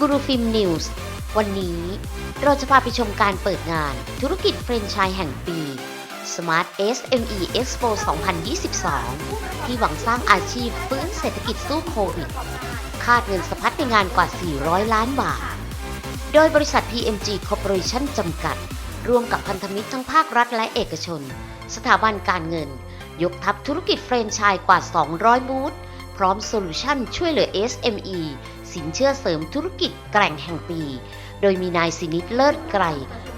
กูรูฟิล์มนิวส์วันนี้เราจะพาไปชมการเปิดงานธุรกิจแฟรนไชส์แห่งปี Smart SME Expo 2022 ที่หวังสร้างอาชีพฟื้นเศรษฐกิจสู้โควิด คาดเงินสะพัดในงานกว่า 400 ล้านบาท โดยบริษัท PMG Corporation จำกัด ร่วมกับพันธมิตรทั้งภาครัฐและเอกชน สถาบันการเงิน ยกทัพธุรกิจแฟรนไชส์กว่า 200 บูธพร้อมโซลูชันช่วยเหลือ SME สินเชื่อเสริมธุรกิจแกร่งแห่งปี โดยมีนายสินิตเลิศไกร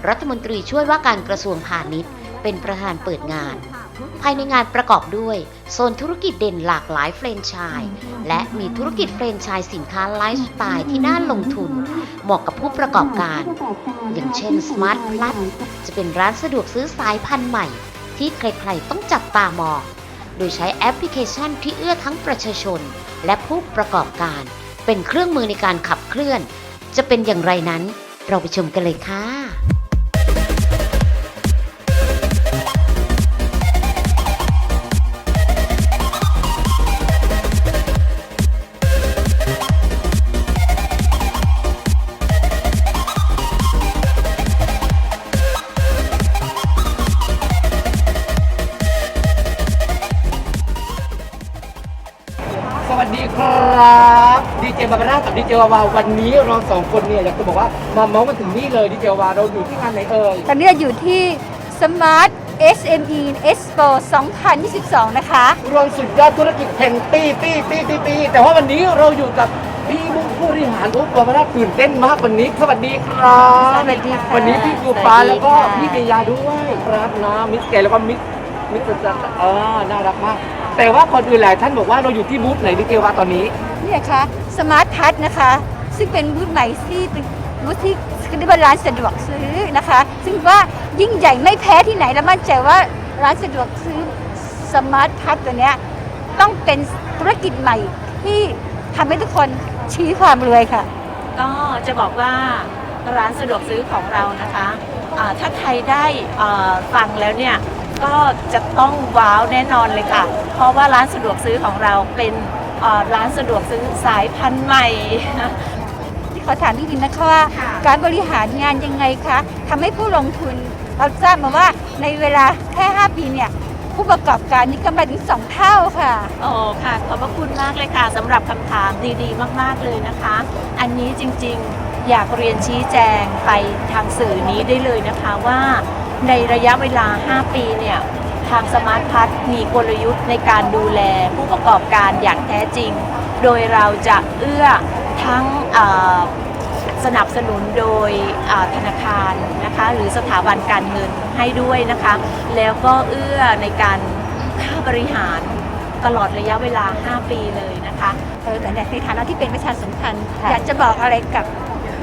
รัฐมนตรีช่วยว่าการกระทรวงพาณิชย์ เป็นประธานเปิดงาน ภายในงานประกอบด้วย โซนธุรกิจเด่นหลากหลายแฟรนไชส์และมีธุรกิจแฟรนไชส์สินค้าไลฟ์สไตล์ที่น่าลงทุน เหมาะกับผู้ประกอบการ อย่างเช่น Smart Plus จะเป็นร้านสะดวกซื้อสายพันธุ์ใหม่ ที่ใครๆต้องจับตามองโดยใช้แอปพลิเคชันที่เอื้อทั้งประชาชน และผู้ประกอบการ เป็นเครื่องมือในการขับเคลื่อน จะเป็นอย่างไรนั้น เราไปชมกันเลยค่ะ สวัสดีครับดีเจบาบาร่ากับดีเจวาวาวันนี้เราสองคนเนี่ยอยากจะบอกว่ามาเมาส์กันถึงนี่เลยดีเจวาวาเราอยู่ที่งานไหนเอ่ยตอนนี้เราอยู่ที่ Smart SME Expo 2022 นะคะ รวมสุดยอดธุรกิจแห่งปีปีปีปีปีแต่ว่าวันนี้เราอยู่กับพี่มุกผู้บริหารอุ๊บบาบาร่าตื่นเต้นมากวันนี้ สวัสดีครับสวัสดีค่ะวันนี้พี่ยูปาสวัสดีแล้วก็ค่ะ พี่เมยาด้วยครับนะมิสแกนแล้วก็มิสมิสจันอ่าน่ารักมาก แต่ว่าก่อนอื่นหลายท่านบอกว่าเราอยู่ที่บูธไหนดีเจวาตอนนี้ นี่นะคะ Smart Touch นะคะ ซึ่งเป็นบูธใหม่ที่เป็นบูธที่เรียกว่าร้านสะดวกซื้อนะคะ ซึ่งว่ายิ่งใหญ่ไม่แพ้ที่ไหนและมั่นใจว่าร้านสะดวกซื้อ Smart Touch ตัวเนี้ยต้องเป็นธุรกิจใหม่ที่ทำให้ทุกคนชี้ความรวยค่ะ ก็จะบอกว่าร้านสะดวกซื้อของเรานะคะอ่าถ้าใครได้อ่าฟังแล้วเนี่ย ก็จะต้องว้าวแน่นอนเลยค่ะ เพราะว่าร้านสะดวกซื้อของเราเป็นอ่าร้านสะดวกซื้อสายพันธุ์ใหม่ ที่เขาถามที่ดินนะคะว่าการบริหารงานยังไงคะทำให้ผู้ลงทุนเราทราบมาว่าในเวลาแค่ 5 ปีเนี่ยผู้ประกอบการนี่กำไรถึง2เท่าค่ะโอ้ค่ะ ขอบพระคุณมากเลยค่ะสำหรับคำถามดีๆ มากๆเลยนะคะ อันนี้จริงๆอยากเรียนชี้แจงไปทางสื่อนี้ได้เลยนะคะว่า ในระยะเวลา 5 ปีเนี่ยทางสมาร์ทพัทมีกลยุทธ์ในการดูแลผู้ประกอบการอย่างแท้จริง โดยเราจะเอื้อทั้งเอ่อสนับสนุนโดยอ่าธนาคารนะคะหรือสถาบันการเงินให้ด้วยนะคะ แล้วก็เอื้อในการค่าบริหารตลอดระยะเวลา 5 ปีเลยนะคะเออแต่ในฐานะที่เป็นประชาสัมพันธ์อยากจะบอกอะไรกับ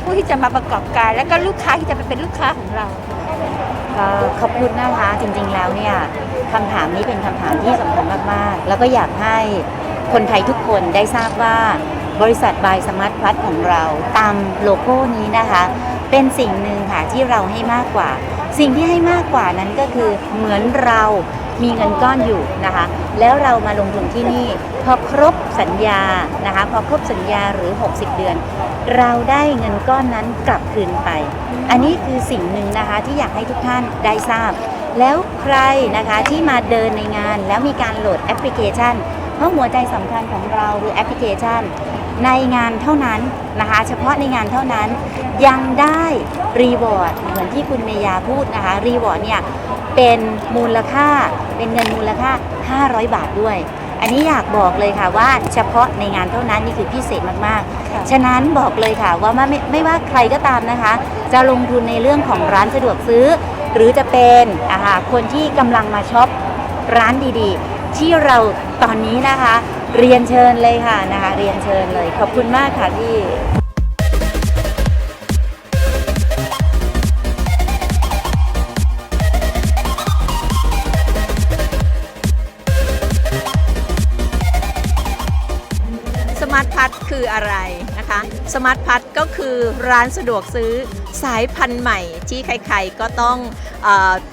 ผู้ที่จะมาประกอบการ และก็ลูกค้าที่จะไปเป็นลูกค้าของเรา ก็ขอบคุณนะคะจริงๆแล้วเนี่ยคำถามนี้เป็นคำถามที่สำคัญมากๆ แล้วก็อยากให้คนไทยทุกคนได้ทราบว่าบริษัทบายสมาร์ทพลัสของเราตามโลโก้นี้นะคะ เป็นสิ่งหนึ่งค่ะที่เราให้มากกว่า สิ่งที่ให้มากกว่านั้นก็คือเหมือนเรามีเงินก้อนอยู่นะคะ แล้วเรามาลงทุนที่นี่ พอครบสัญญานะคะ พอครบสัญญาหรือ 60 เดือน เราได้เงินก้อนนั้นกลับคืนไป อันนี้คือสิ่งหนึ่งนะคะที่อยากให้ทุกท่านได้ทราบ แล้วใครนะคะที่มาเดินในงาน แล้วมีการโหลดแอปพลิเคชัน เพราะหัวใจสำคัญของเราคือแอปพลิเคชัน ในงานเท่านั้นนะคะ เฉพาะในงานเท่านั้นยังได้รีวอร์ดเหมือนที่คุณเมยาพูดนะคะรีวอร์ดเนี่ยเป็นมูลค่าเป็นเงินมูลค่า 500 บาทด้วย อันนี้อยากบอกเลยค่ะว่าเฉพาะในงานเท่านั้นนี่คือพิเศษมากๆค่ะฉะนั้นบอกเลยค่ะว่าไม่ไม่ไม่ว่าใครก็ตามนะคะ จะลงทุนในเรื่องของร้านสะดวกซื้อ หรือจะเป็นอาหารคนที่กำลังมาช็อปร้านดีๆ ที่เราตอนนี้นะคะ เรียนเชิญเลยค่ะนะคะ เรียนเชิญเลยขอบคุณมากค่ะพี่ คืออะไรนะคะสมาร์ทพัทก็คือร้านสะดวกซื้อสายพันธุ์ใหม่ ที่ใครๆก็ต้องอ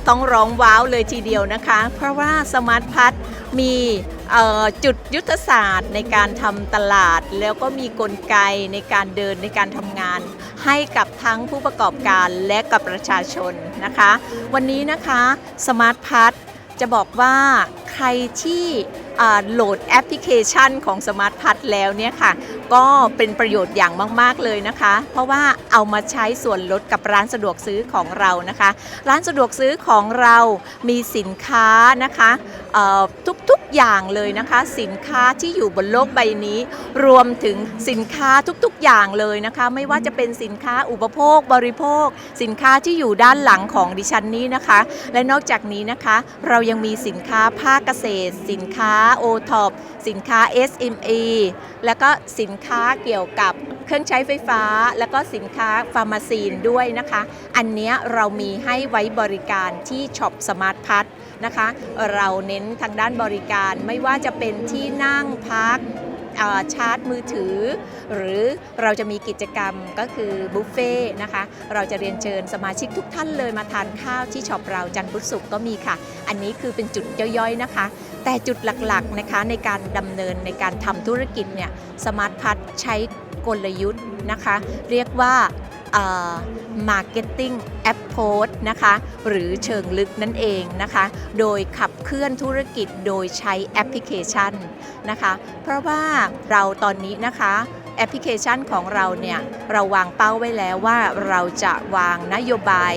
ต้องร้องว้าวเลยทีเดียวนะคะ เพราะว่าสมาร์ทพัทมีจุดยุทธศาสตร์ในการทำตลาด แล้วก็มีกลไกในการเดินในการทำงาน ให้กับทั้งผู้ประกอบการและกับประชาชนนะคะ วันนี้นะคะสมาร์ทพัทจะบอกว่าใครที่โหลดแอปพลิเคชันของสมาร์ทพัทแล้วเนี่ยค่ะก็เป็นประโยชน์อย่างมาก ๆ เลยนะคะ เพราะว่าเอามาใช้ส่วนลดกับร้านสะดวกซื้อของเรานะคะ ร้านสะดวกซื้อของเรามีสินค้านะคะทุกๆอย่างเลยนะคะ สินค้าที่อยู่บนโลกใบนี้ รวมถึงสินค้าทุกๆอย่างเลยนะคะ ไม่ว่าจะเป็นสินค้าอุปโภคบริโภค สินค้าที่อยู่ด้านหลังของดิฉันนี้นะคะ และนอกจากนี้นะคะ เรายังมีสินค้าภาคเกษตร สินค้าโอท็อปสินค้า SME แล้วก็สินค้าเกี่ยวกับเครื่องใช้ไฟฟ้า แล้วก็สินค้าฟาร์มาซีนด้วยนะคะ อันนี้เรามีให้ไว้บริการที่ช็อปสมาร์ทพัทนะคะ เราเน้นทางด้านบริการไม่ว่าจะเป็นที่นั่งพักชาร์จมือถือ หรือเราจะมีกิจกรรมก็คือบุฟเฟ่ต์นะคะ เราจะเรียนเชิญสมาชิกทุกท่านเลยมาทานข้าวที่ช็อปเราจันทร์พุธศุกร์ก็มีค่ะ อันนี้คือเป็นจุดย่อยๆนะคะ แต่จุดหลักๆนะคะในการดำเนินในการทำธุรกิจเนี่ยสมาร์ทพัทใช้กลยุทธ์นะคะ เรียกว่า Marketing Approach นะคะ หรือเชิงลึกนั่นเองนะคะ โดยขับเคลื่อนธุรกิจโดยใช้แอปพลิเคชันนะคะ เพราะว่าเราตอนนี้นะคะแอปพลิเคชันของเราเนี่ย เราวางเป้าไว้แล้วว่าเราจะวางนโยบาย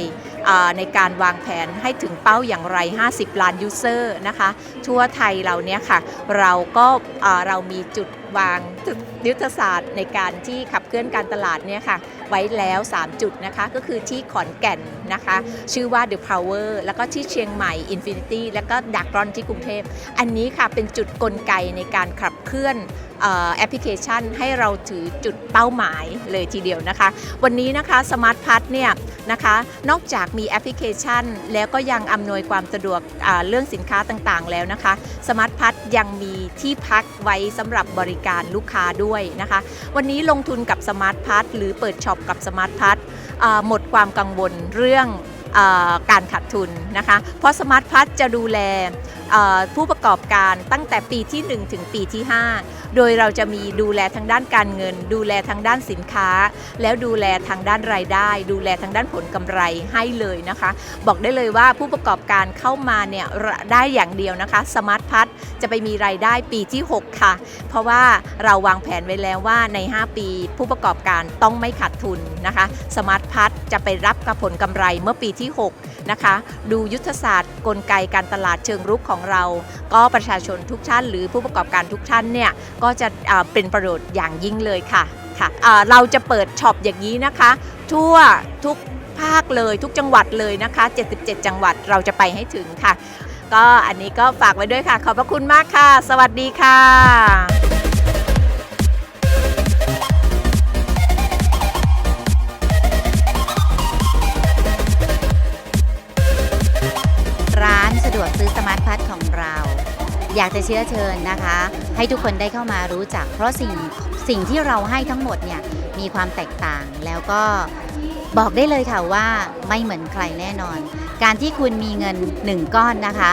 ในการวางแผนให้ถึงเป้าอย่างไร 50 ล้านยูเซอร์นะคะ ทั่วไทยเราเนี่ยค่ะ เราก็เรามีจุด วางยุทธศาสตร์ในการที่ขับเคลื่อนการตลาดเนี่ยค่ะไว้แล้ว 3 จุดนะคะ ก็คือที่ขอนแก่นนะคะ ชื่อว่า The Power แล้วก็ที่เชียงใหม่ Infinity แล้วก็ดักรอนที่กรุงเทพ อันนี้ค่ะเป็นจุดกลไกในการขับเคลื่อนแอปพลิเคชันให้เราถือจุดเป้าหมายเลยทีเดียวนะคะ วันนี้นะคะสมาร์ทพัทเนี่ยนะคะนอกจากมีแอปพลิเคชัน แล้วก็ยังอำนวยความสะดวกเรื่องสินค้าต่างๆ แล้วนะคะสมาร์ทพัทยังมีที่พักไว้สำหรับบริการลูกค้าด้วยนะคะ วันนี้ลงทุนกับสมาร์ทพัทหรือเปิดช็อปกับสมาร์ทพัทหมดความกังวลเรื่องอการขาดทุนนะคะ เพราะสมาร์ทพัทจะดูแลผู้ประกอบการตั้งแต่ปีที่ 1 ถึงปีที่ 5 โดยเราจะมีดูแลทางด้านการเงิน ดูแลทางด้านสินค้า แล้วดูแลทางด้านรายได้ ดูแลทางด้านผลกำไรให้เลยนะคะ บอกได้เลยว่าผู้ประกอบการเข้ามาเนี่ยได้อย่างเดียวนะคะสมาร์ทพัท จะไปมีรายได้ปีที่ 6 ค่ะ เพราะว่าเราวางแผนไว้แล้วว่าใน 5 ปี ผู้ประกอบการต้องไม่ขาดทุนนะคะ สมาร์ทพัทจะไปรับกับผลกำไรเมื่อปีที่ 6 นะคะ ดูยุทธศาสตร์กลไกการตลาดเชิงรุกของเรา ก็ประชาชนทุกท่านหรือผู้ประกอบการทุกท่านเนี่ยก็จะเป็นประโยชน์อย่างยิ่งเลยค่ะค่ะเราจะเปิดช็อปอย่างนี้นะคะ ทั่วทุกภาคเลยทุกจังหวัดเลยนะคะ 77 จังหวัดเราจะไปให้ถึงค่ะ ก็อันนี้ก็ฝากไว้ด้วยค่ะ ขอบพระคุณมากค่ะ สวัสดีค่ะร้านสะดวกซื้อสมาร์ทพัทของเรา อยากจะเชื้อเชิญนะคะ ให้ทุกคนได้เข้ามารู้จัก เพราะสิ่งสิ่งที่เราให้ทั้งหมดเนี่ยมีความแตกต่างแล้วก็ บอกได้เลยค่ะว่าไม่เหมือนใครแน่นอน การที่คุณมีเงินหนึ่งก้อนนะคะ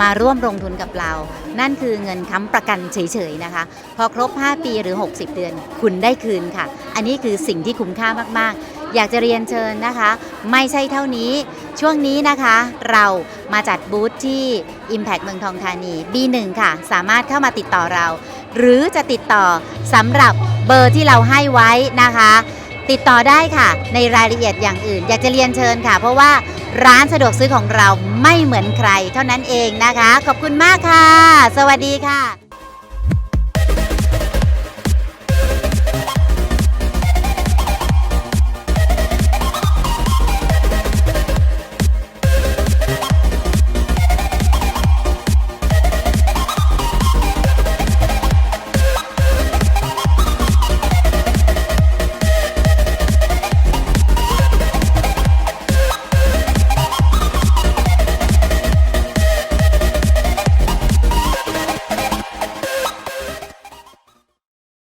มาร่วมลงทุนกับเรา นั่นคือเงินค้ำประกันเฉยๆนะคะ พอครบ 5 ปีหรือ 60 เดือน คุณได้คืนค่ะ อันนี้คือสิ่งที่คุ้มค่ามากๆ อยากจะเรียนเชิญนะคะ ไม่ใช่เท่านี้ ช่วงนี้นะคะ เรามาจัดบูธที่ Impact เมืองทองธานี B1 ค่ะ สามารถเข้ามาติดต่อเรา หรือจะติดต่อสำหรับเบอร์ที่เราให้ไว้นะคะ ติดต่อได้ค่ะ ในรายละเอียดอย่างอื่น อยากจะเรียนเชิญค่ะ เพราะว่าร้านสะดวกซื้อของเราไม่เหมือนใคร เท่านั้นเองนะคะ ขอบคุณมากค่ะ สวัสดีค่ะ